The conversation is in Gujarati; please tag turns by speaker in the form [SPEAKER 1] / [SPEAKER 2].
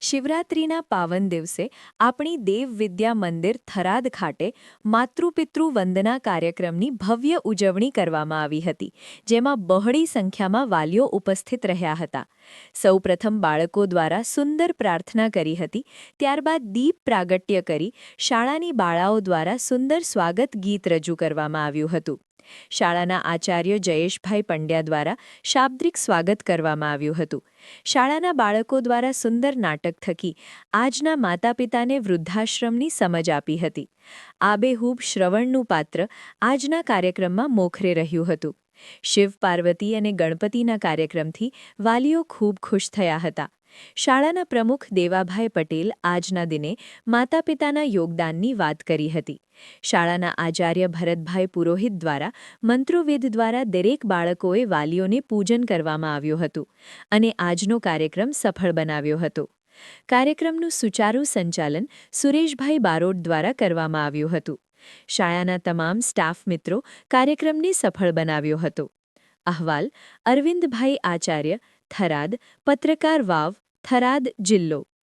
[SPEAKER 1] શિવરાત્રિના પાવન દિવસે આપણી દેવ વિદ્યા મંદિર થરાદ ખાતે માતૃપિતૃ વંદના કાર્યક્રમની ભવ્ય ઉજવણી કરવામાં આવી હતી, જેમાં બહોળી સંખ્યામાં વાલીઓ ઉપસ્થિત રહ્યા હતા. સૌપ્રથમ બાળકો દ્વારા સુંદર પ્રાર્થના કરી હતી, ત્યારબાદ દીપ પ્રાગટ્ય કરી શાળાની બાળાઓ દ્વારા સુંદર સ્વાગત ગીત રજૂ કરવામાં આવ્યું હતું. શાળાના આચાર્ય જયેશભાઈ પંડ્યા દ્વારા શાબ્દિક સ્વાગત કરવામાં આવ્યું હતું. શાળાના બાળકો દ્વારા સુંદર નાટક થકી આજના માતા પિતાને વૃદ્ધાશ્રમની સમજ આપી હતી. આબેહૂબ શ્રવણનું પાત્ર આજના કાર્યક્રમમાં મોખરે રહ્યું હતું. શિવ પાર્વતી અને ગણપતિના કાર્યક્રમથી વાલીઓ ખૂબ ખુશ થયા હતા. શાળાના પ્રમુખ દેવાભાઈ પટેલ આજના દિને માતા પિતાના યોગદાનની વાત કરી હતી. શાળાના આચાર્ય ભરતભાઈ પુરોહિત દ્વારા મંત્રોવેદ દ્વારા દરેક બાળકોએ વાલીઓને પૂજન કરવામાં આવ્યું હતું અને આજનો કાર્યક્રમ સફળ બનાવ્યો હતો. કાર્યક્રમનું સુચારુ સંચાલન સુરેશભાઈ બારોટ દ્વારા કરવામાં આવ્યું હતું. શાળાના તમામ સ્ટાફ મિત્રો કાર્યક્રમને સફળ બનાવ્યો હતો. અહવાલ અરવિંદભાઈ આચાર્ય થરાદ, પત્રકાર વાવ થરાદ જિલ્લો.